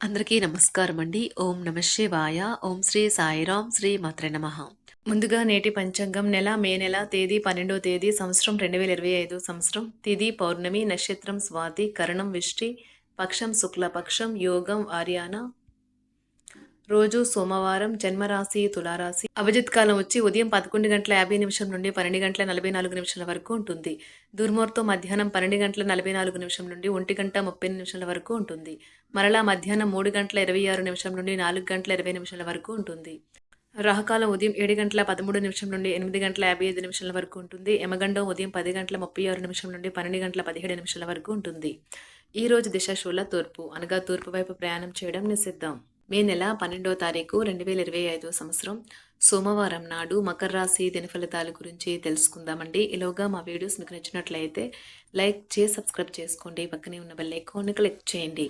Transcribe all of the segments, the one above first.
అందరికీ నమస్కారం అండి ఓం నమ శివాయ. ఓం శ్రీ సాయిరాం శ్రీ మాత్ర నమ. ముందుగా నేటి పంచాంగం నెల మే నెల తేదీ పన్నెండో తేదీ సంవత్సరం రెండు వేల ఇరవై ఐదు సంవత్సరం. తిది పౌర్ణమి నక్షత్రం స్వాతి కరణం విష్టి పక్షం శుక్లపక్షం యోగం ఆర్యాన రోజు సోమవారం జన్మరాశి తులారాశి. అభిజిత్ కాలం వచ్చి ఉదయం పదకొండు గంటల యాభై నిమిషం నుండి పన్నెండు గంటల నలభై నాలుగు నిమిషాల వరకు ఉంటుంది. దుర్ముహూర్తం మధ్యాహ్నం పన్నెండు గంటల నలభై నాలుగు నిమిషం నుండి ఒంటి గంట ముప్పై నిమిషాల వరకు ఉంటుంది. మరలా మధ్యాహ్నం మూడు గంటల ఇరవై ఆరు నిమిషం నుండి నాలుగు గంటల ఇరవై నిమిషాల వరకు ఉంటుంది. రాహకాలం ఉదయం ఏడు గంటల పదమూడు నిమిషం నుండి ఎనిమిది గంటల యాభై ఐదు నిమిషాల వరకు ఉంటుంది. యమగండం ఉదయం పది గంటల ముప్పై ఆరు నిమిషం నుండి పన్నెండు గంటల పదిహేడు నిమిషాల వరకు ఉంటుంది. ఈ రోజు దిశాశూల తూర్పు. అనగా తూర్పు వైపు ప్రయాణం చేయడం నిషిద్దాం మే నెల పన్నెండో తారీఖు రెండు వేల ఇరవై ఐదో సంవత్సరం. సోమవారం నాడు మకర రాశి దినఫలితాల గురించి తెలుసుకుందామండి. ఇలోగా మా వీడియోస్ మీకు నచ్చినట్లయితే లైక్ చేసి సబ్స్క్రైబ్ చేసుకోండి. పక్కనే ఉన్న బెల్ ఐకాన్ని క్లిక్ చేయండి.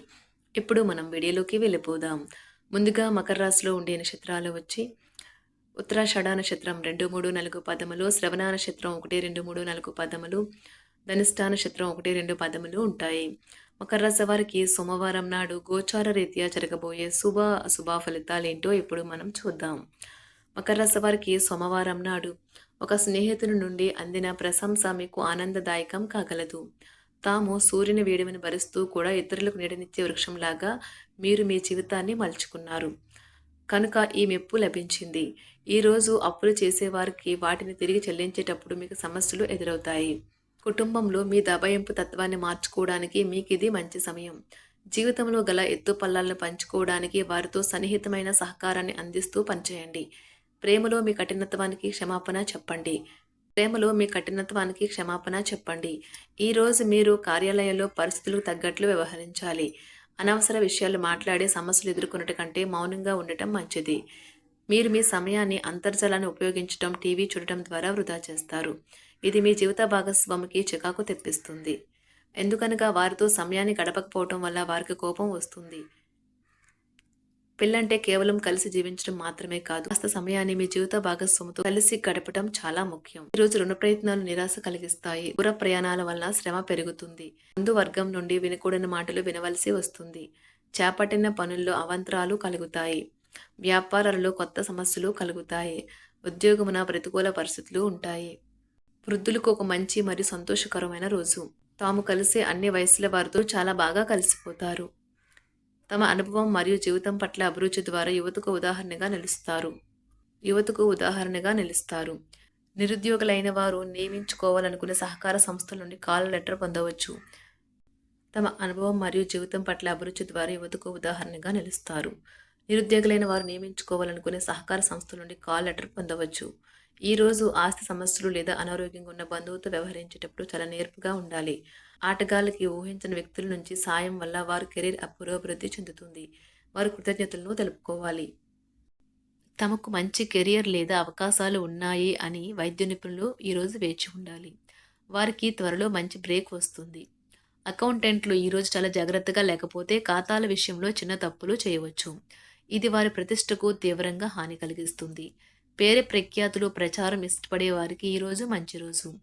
ఇప్పుడు మనం వీడియోలోకి వెళ్ళిపోదాం. ముందుగా మకర రాశిలో ఉండే నక్షత్రాలు వచ్చి ఉత్తరాషాఢ నక్షత్రం రెండు మూడు నాలుగు పదములు శ్రవణ నక్షత్రం ఒకటి రెండు మూడు నాలుగు పదములు ధనిష్ట నక్షత్రం ఒకటి రెండు పదములు ఉంటాయి. మకర రాశి వారికి సోమవారం నాడు గోచార రీత్యా జరగబోయే శుభ అశుభ ఫలితాలేంటో ఇప్పుడు మనం చూద్దాం. మకర రాశి వారికి సోమవారం నాడు ఒక స్నేహితుని నుండి అందిన ప్రశంస మీకు ఆనందదాయకం కాగలదు. తాము సూర్యుని వేడిమిని భరిస్తూ కూడా ఇతరులకు నీడనిచ్చే వృక్షంలాగా మీరు మీ జీవితాన్ని మలుచుకున్నారు. కనుక ఈ మెప్పు లభించింది. ఈరోజు అప్పులు చేసేవారికి వాటిని తిరిగి చెల్లించేటప్పుడు మీకు సమస్యలు ఎదురవుతాయి. కుటుంబంలో మీ దబాయింపు తత్వాన్ని మార్చుకోవడానికి మీకు ఇది మంచి సమయం. జీవితంలో గల ఎత్తు పల్లాలను పంచుకోవడానికి వారితో సన్నిహితమైన సహకారాన్ని అందిస్తూ పనిచేయండి. ప్రేమలో మీ కఠినత్వానికి క్షమాపణ చెప్పండి. ప్రేమలో మీ కఠినత్వానికి క్షమాపణ చెప్పండి. ఈరోజు మీరు కార్యాలయంలో పరిస్థితులకు తగ్గట్లు వ్యవహరించాలి. అనవసర విషయాలు మాట్లాడే సమస్యలు ఎదుర్కొనటం కంటే మౌనంగా ఉండటం మంచిది. మీరు మీ సమయాన్ని అంతర్జాలాన్ని ఉపయోగించడం టీవీ చూడటం ద్వారా వృధా చేస్తారు. ఇది మీ జీవిత భాగస్వామికి చికాకు తెప్పిస్తుంది. ఎందుకనగా వారితో సమయాన్ని గడపకపోవటం వల్ల వారికి కోపం వస్తుంది. పిల్లంటే కేవలం కలిసి జీవించడం మాత్రమే కాదు కాస్త సమయాన్ని మీ జీవిత భాగస్వామితో కలిసి గడపడం చాలా ముఖ్యం. ఈ రోజు రుణ ప్రయత్నాలు నిరాశ కలిగిస్తాయి. దూర ప్రయాణాల వలన శ్రమ పెరుగుతుంది. ముందు వర్గం నుండి వినకూడని మాటలు వినవలసి వస్తుంది. చేపట్టిన పనుల్లో అవంతరాలు కలుగుతాయి. వ్యాపారాలలో కొత్త సమస్యలు కలుగుతాయి. ఉద్యోగమున ప్రతికూల పరిస్థితులు ఉంటాయి. వృద్ధులకు ఒక మంచి మరియు సంతోషకరమైన రోజు. తాము కలిసే అన్ని వయసుల వారితో చాలా బాగా కలిసిపోతారు. తమ అనుభవం మరియు జీవితం పట్ల అభిరుచి ద్వారా యువతకు ఉదాహరణగా నిలుస్తారు. యువతకు ఉదాహరణగా నిలుస్తారు. నిరుద్యోగులైన వారు నియమించుకోవాలనుకునే సహకార సంస్థల నుండి కాల్ లెటర్ పొందవచ్చు. తమ అనుభవం మరియు జీవితం పట్ల అభిరుచి ద్వారా యువతకు ఉదాహరణగా నిలుస్తారు. నిరుద్యోగులైన వారు నియమించుకోవాలనుకునే సహకార సంస్థల నుండి కాల్ లెటర్ పొందవచ్చు. ఈ రోజు ఆస్తి సమస్యలు లేదా అనారోగ్యంగా ఉన్న బంధువుతో వ్యవహరించేటప్పుడు చాలా నేర్పుగా ఉండాలి. ఆటగాళ్ళకి ఊహించిన వ్యక్తుల నుంచి సాయం వల్ల వారి కెరీర్ పురోభివృద్ధి చెందుతుంది. వారు కృతజ్ఞతలను తెలుపుకోవాలి. తమకు మంచి కెరియర్ లేదా అవకాశాలు ఉన్నాయి అని వైద్య నిపుణులు ఈరోజు వేచి ఉండాలి. వారికి త్వరలో మంచి బ్రేక్ వస్తుంది. అకౌంటెంట్లు ఈరోజు చాలా జాగ్రత్తగా లేకపోతే ఖాతాల విషయంలో చిన్న తప్పులు చేయవచ్చు. ఇది వారి ప్రతిష్టకు తీవ్రంగా హాని కలిగిస్తుంది. పేరు ప్రఖ్యాతులు ప్రచారం ఇష్టపడే వారికి ఈరోజు మంచి రోజు.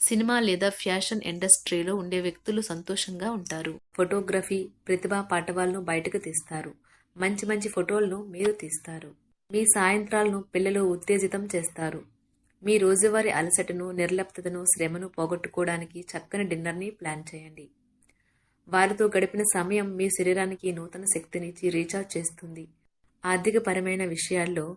సినిమా లేదా ఫ్యాషన్ ఇండస్ట్రీలో ఉండే వ్యక్తులు సంతోషంగా ఉంటారు. ఫోటోగ్రఫీ ప్రతిభా పాఠవాలను బయటకు తీస్తారు. మంచి మంచి ఫోటోలను మీరు తీస్తారు. మీ సాయంత్రాలను పిల్లలు ఉత్తేజితం చేస్తారు. మీ రోజువారీ అలసటను నిర్లప్తను శ్రమను పోగొట్టుకోవడానికి చక్కని డిన్నర్ని ప్లాన్ చేయండి. వారితో గడిపిన సమయం మీ శరీరానికి నూతన శక్తినిచ్చి రీఛార్జ్ చేస్తుంది. ఆర్థికపరమైన విషయాల్లో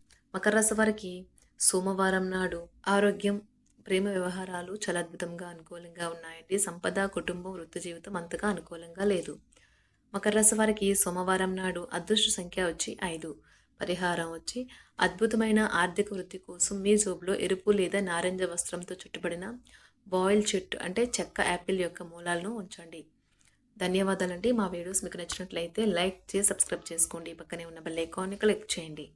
మకర రాశి వారికి సోమవారం నాడు ఆరోగ్యం ప్రేమ వ్యవహారాలు చాలా అద్భుతంగా అనుకూలంగా ఉన్నాయండి. సంపద కుటుంబం వృత్తి జీవితం అంతగా అనుకూలంగా లేదు. మకర రాశి వారికి సోమవారం నాడు అదృష్ట సంఖ్య వచ్చి ఐదు. పరిహారం వచ్చి అద్భుతమైన ఆర్థిక వృద్ధి కోసం మీ జోబులో ఎరుపు లేదా నారింజ వస్త్రంతో చుట్టుబడిన బాయిల్ చెట్టు అంటే చెక్క యాపిల్ యొక్క మూలాలను ఉంచండి. ధన్యవాదాలండి. మా వీడియోస్ మీకు నచ్చినట్లయితే లైక్ చేసి సబ్స్క్రైబ్ చేసుకోండి. పక్కనే ఉన్న బెల్ ఐకాన్ని క్లిక్ చేయండి.